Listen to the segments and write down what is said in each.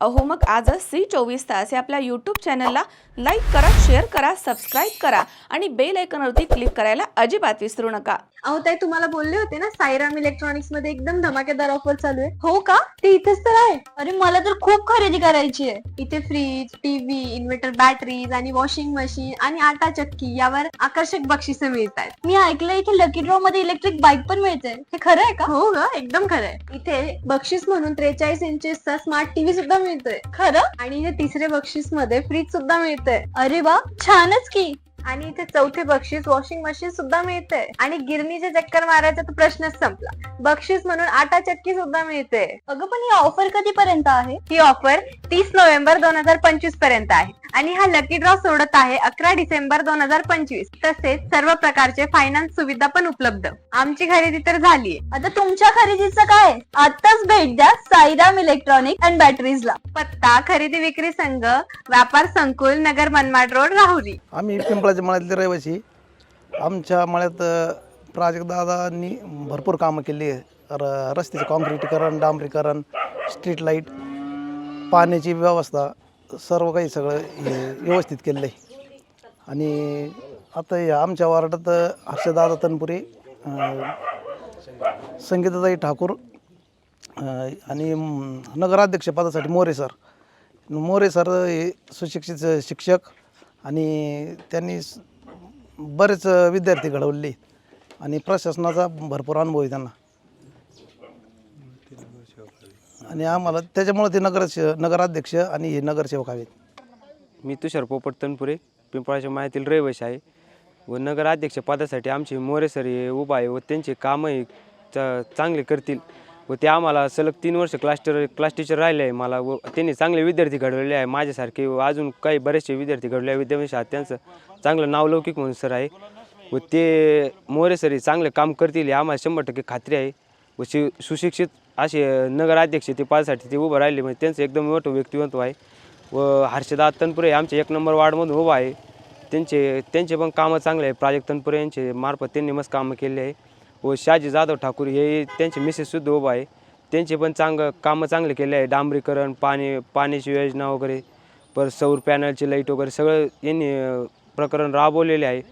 अहो मग आजच सी चोवीस तास या आपल्या यूट्यूब चॅनलला लाईक करा शेअर करा सबस्क्राईब करा आणि बेल आयकॉनवरती क्लिक करायला अजिबात विसरू नका. अहो ताई तुम्हाला बोलले होते ना साईराम इलेक्ट्रॉनिक्समध्ये एकदम धमाकेदार ऑफर चालू आहे. हो का? ते इथेच तर आहे. अरे मला तर खूप खरेदी करायची आहे. इथे फ्रीज टीव्ही इन्व्हर्टर बॅटरीज आणि वॉशिंग मशीन आणि आटा चक्की यावर आकर्षक बक्षिसे मिळत आहेत मी ऐकलं इथे लकी ड्रॉ मध्ये इलेक्ट्रिक बाईक पण मिळते हे खरं आहे का? हो ग एकदम खरं आहे. इथे बक्षीस म्हणून त्रेचाळीस इंचेसचा स्मार्ट टीव्ही सुद्धा मिळतोय. खरं? आणि हे तिसरे बक्षीसमध्ये फ्रीज सुद्धा मिळतंय. अरे वा छानच की. आणि इथे चौथे बक्षीस वॉशिंग मशीन सुद्धा मिळते आणि गिरणीचे चक्कर मारायचा तर प्रश्नच संपला. बक्षीस म्हणून आटा चक्की सुद्धा मिळते अगं पण ही ऑफर कधीपर्यंत आहे? ही ऑफर तीस नोव्हेंबर दोन हजार पंचवीसपर्यंत आहे. आणि हा लकी ड्रॉ सोडत आहे अकरा डिसेंबर दोन हजार पंचवीस. तसेच सर्व प्रकारचे फायनान्स सुविधा पण उपलब्ध. आमची खरेदी तर झालीये. आता तुमच्या खरेदीचं काय? आताच भेट द्या साईराम इलेक्ट्रॉनिक अँड बॅटरीजला पत्ता खरेदी विक्री संघ व्यापार संकुल नगर मनमाड रोड राहुरी. आम्ही पिंपळाच्या मळ्यातले रहिवासी. आमच्या मळ्यात प्राजक्त प्राजक्तदादांनी भरपूर कामं केली र रस्त्याचे कॉन्क्रिटीकरण डांबरीकरण स्ट्रीट लाइट पाण्याची व्यवस्था सर्व काही सगळं हे व्यवस्थित केलेलं आहे. आणि आता या आमच्या वार्डात हर्षदादा तनपुरे संगीताताई ठाकूर आणि म, नगराध्यक्षपदासाठी मोरे सर. मोरे सर हे सुशिक्षित शिक्षक आणि त्यांनी स- बरेच विद्यार्थी घडवले आणि प्रशासनाचा भरपूर अनुभव आहे त्यांना. आणि आम्हाला त्याच्यामुळे ते नगर नगराध्यक्ष आणि हे नगरसेवक हवेत मी तुषार पोपट तनपुरे पिंपळाच्या मायातील रहिवासी आहे. व नगराध्यक्ष पदासाठी आमचे मोरे सर हे उभा आहे व त्यांचे कामही चा चांगले करतील. व ते आम्हाला सलग तीन वर्ष क्लास्टर क्लास टीचर राहिले आहे मला व त्यांनी चांगले विद्यार्थी घडवले आहे माझ्यासारखे व अजून काही बरेचसे विद्यार्थी घडवले आहे. विद्यापीठ त्यांचं चांगलं नावलौकिक म्हणून सर आहे. व ते मोरे सर हे चांगलं काम करतील हे आम्हाला शंभर टक्के खात्री आहे. व शि सुशिक्षित असे नगराध्यक्ष ते पदासाठी ते उभं राहिले. म्हणजे त्यांचं एकदम मोठं व्यक्तिमत्व आहे. व हर्षदा तनपुरे आमच्या एक नंबर वार्डमधून उभा आहे. त्यांचे त्यांचे पण कामं चांगले आहे प्राजक्त तनपुरे यांचे मार्फत त्यांनी मस्त कामं केले आहे. व शाजी जाधव ठाकूर हे त्यांचे मिसेससुद्धा उभा आहे. त्यांचे पण चांग कामं चांगले केले आहे. डांबरीकरण पाणी पाण्याची योजना वगैरे पर सौर पॅनलची लाइट वगैरे सगळं यांनी प्रकरण राबवलेले आहे.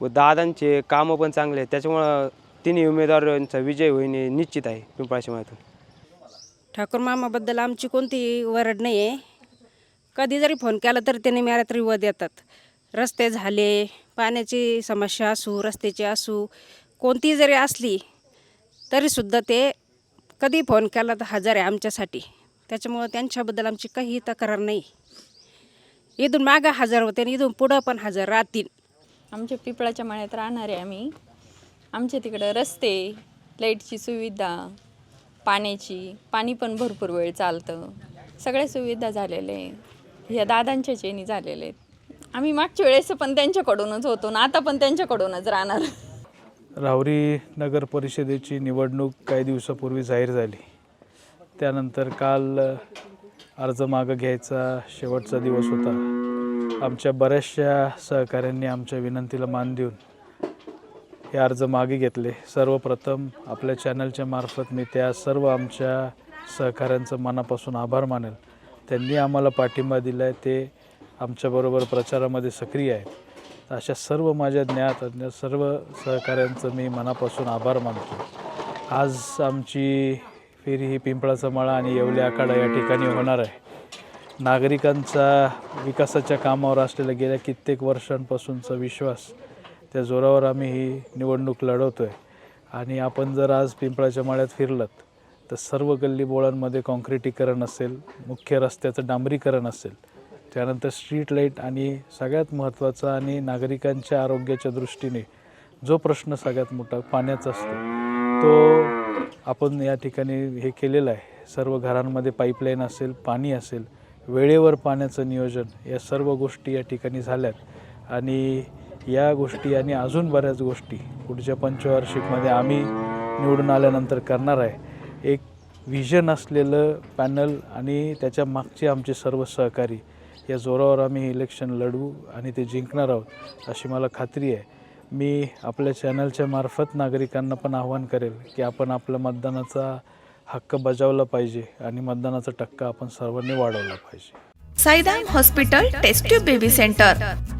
व दादांचे कामं पण चांगले आहेत. त्याच्यामुळं तिन्ही उमेदवारांचा विजय होईने निश्चित आहे पिंपळाशी माहितून ठाकूर मामाबद्दल आमची कोणतीही वरड नाही आहे कधी जरी फोन केला तर त्याने मला तरी व देतात. रस्ते झाले पाण्याची समस्या असू रस्त्याची असू कोणतीही जरी असली तरीसुद्धा ते कधी फोन केला तर हजर आहे आमच्यासाठी. त्याच्यामुळं त्यांच्याबद्दल आमची काही तक्रार नाही. इथून मागं हजर होते आणि इथून पुढं पण हजर राहतील. आमच्या पिपळाच्या मळ्यात राहणारे आम्ही. आमच्या तिकडं रस्ते लाईटची सुविधा पाण्याची पाणी पण भरपूर वेळ चालतं. सगळ्या सुविधा झालेल्या आहे ह्या दादांच्या चेनी झालेले आहेत. आम्ही मागच्या वेळेस पण त्यांच्याकडूनच होतो ना आता पण त्यांच्याकडूनच राहणार. राहुरी नगर परिषदेची निवडणूक काही दिवसापूर्वी जाहीर झाली. त्यानंतर काल अर्ज मागं घ्यायचा शेवटचा दिवस होता. आमच्या बऱ्याचशा सहकाऱ्यांनी आमच्या विनंतीला मान देऊन हे अर्ज मागे घेतले. सर्वप्रथम आपल्या चॅनलच्या मार्फत मी त्या सर्व आमच्या सहकाऱ्यांचं मनापासून आभार मानेल. त्यांनी आम्हाला पाठिंबा दिला आहे ते आमच्याबरोबर प्रचारामध्ये सक्रिय आहेत. अशा सर्व माझ्या ज्ञात अज्ञात सर्व सहकाऱ्यांचं मी मनापासून आभार मानतो. आज आमची फेरी ही पिंपळाचा मळा आणि येवले आखाडा या ठिकाणी होणार आहे. नागरिकांचा विकासाच्या कामावर असलेला गेल्या कित्येक वर्षांपासूनचा विश्वास त्या जोरावर आम्ही ही निवडणूक लढवतो आहे आणि आपण जर आज पिंपळाच्या माळ्यात फिरलात तर सर्व गल्ली बोळांमध्ये कॉन्क्रिटीकरण असेल मुख्य रस्त्याचं डांबरीकरण असेल त्यानंतर स्ट्रीट लाइट आणि सगळ्यात महत्त्वाचा आणि नागरिकांच्या आरोग्याच्या दृष्टीने जो प्रश्न सगळ्यात मोठा पाण्याचा असतो तो आपण या ठिकाणी हे केलेलं आहे. सर्व घरांमध्ये पाईपलाईन असेल पाणी असेल वेळेवर पाण्याचं नियोजन या सर्व गोष्टी या ठिकाणी झाल्यात. आणि या गोष्टी आणि अजून बऱ्याच गोष्टी पुढच्या पंचवार्षिकमध्ये आम्ही निवडून आल्यानंतर करणार आहे. एक व्हिजन असलेलं पॅनल आणि त्याच्या मागचे आमचे सर्व सहकारी या जोरावर आम्ही इलेक्शन लढवू आणि ते जिंकणार आहोत अशी मला खात्री आहे. मी आपल्या चॅनलच्या मार्फत नागरिकांना पण आवाहन करेल की आपण आपल्या मतदानाचा हक्क बजावला पाहिजे आणि मतदानाचा टक्का आपण सर्वांनी वाढवला पाहिजे. Saidam hospital test tube baby centre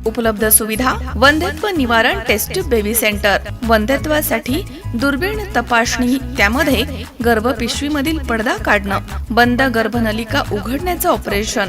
उपलब्ध सुविधा वंध्यत्व निवारण टेस्ट बेबी सेंटर. वंध्यत्वासाठी दुर्बीण तपासणी त्यामध्ये गर्भपिशवीमधील पडदा काढणं बंद गर्भनलिका उघडण्याचं ऑपरेशन.